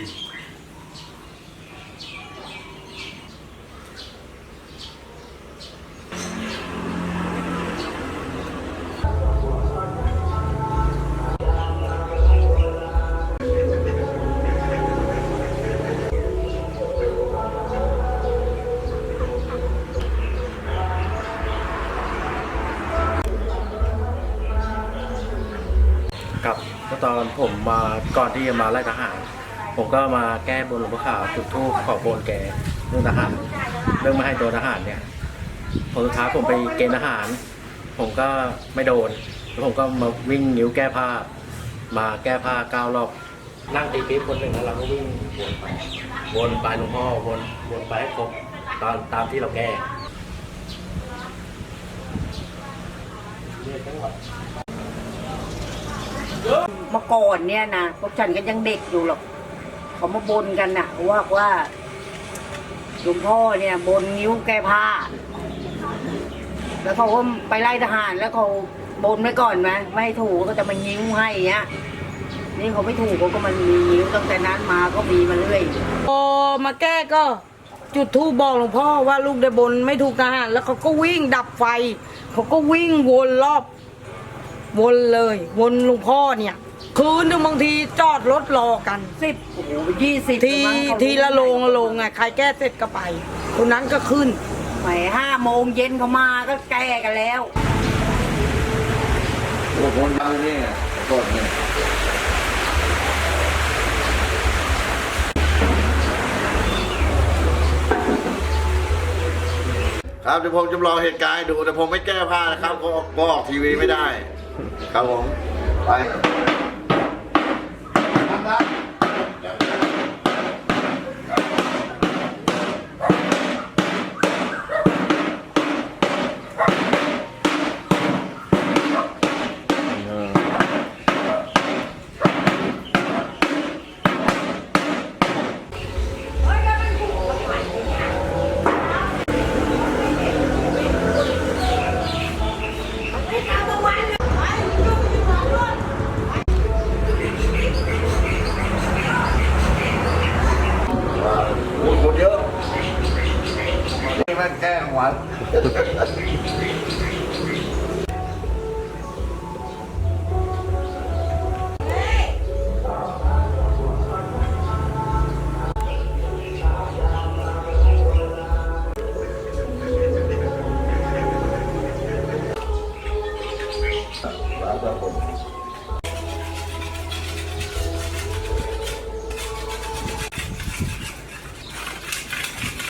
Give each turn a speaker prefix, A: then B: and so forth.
A: ครับตอนผมมาก่อนที่จะมาไล่ทหาร ผมก็มาแก้บนหลวงพ่อขาวจุดธูปขอบนแกเรื่องทหาร เรื่องไม่ให้ตัวทหารเนี่ยผลสุดท้ายผมไปเกณฑ์ทหาร ผมก็ไม่โดนแล้วผมก็มาวิ่งนิ้วแก้ผ้า มาแก้ผ้าเก้ารอบนั่งตีปี๊บคนหนึ่งแล้วเราก็วิ่งวนไปวนไปหลวงพ่อวนวนไปให้ครบตามตามที่เราแก้
B: เมื่อก่อนเนี่ยนะพวกฉันก็ยังเด็กอยู่หรอก เขามาบนกันนะว่าว่าหลวงพ่อเนี่ย บนนิ้วแก้ผ้า แล้วเขาก็ไปไล่ทหารแล้วเขาบนไว้ก่อนไหมไม่ถูกก็จะมานิ้วให้เงี้ยนี่เขาไม่ถูกเขาก็มันมีนิ้วตั้งแต่นั้นมาก็มีมาเรื่อย
C: พอมาแก้ก็ จุดธูปบอกหลวงพ่อว่าลูกได้บนไม่ถูกทหารแล้วเขาก็วิ่งดับไฟเขาก็วิ่งวนรอบ วนเลย วนหลวงพ่อเนี่ย คืนหนึงบางทีจอดรถรอกัน
B: สิบโอ้โหยี่สิบ
C: ทีทีละโลงละโลงไงใครแก้เสร็จก็ไปคนนั้นก็ขึ้น
B: แหมห้าโมงเย็นเขามาก็แก้กันแล้ว
D: ตัวคนดังนี่กดเนี่ยครับเดี๋ยวผมจำลองเหตุการณ์ให้ดูแต่ผมไม่แก้ผ้านะครับก็ก็ออกทีวีไม่ได้ ครับผม ไป มั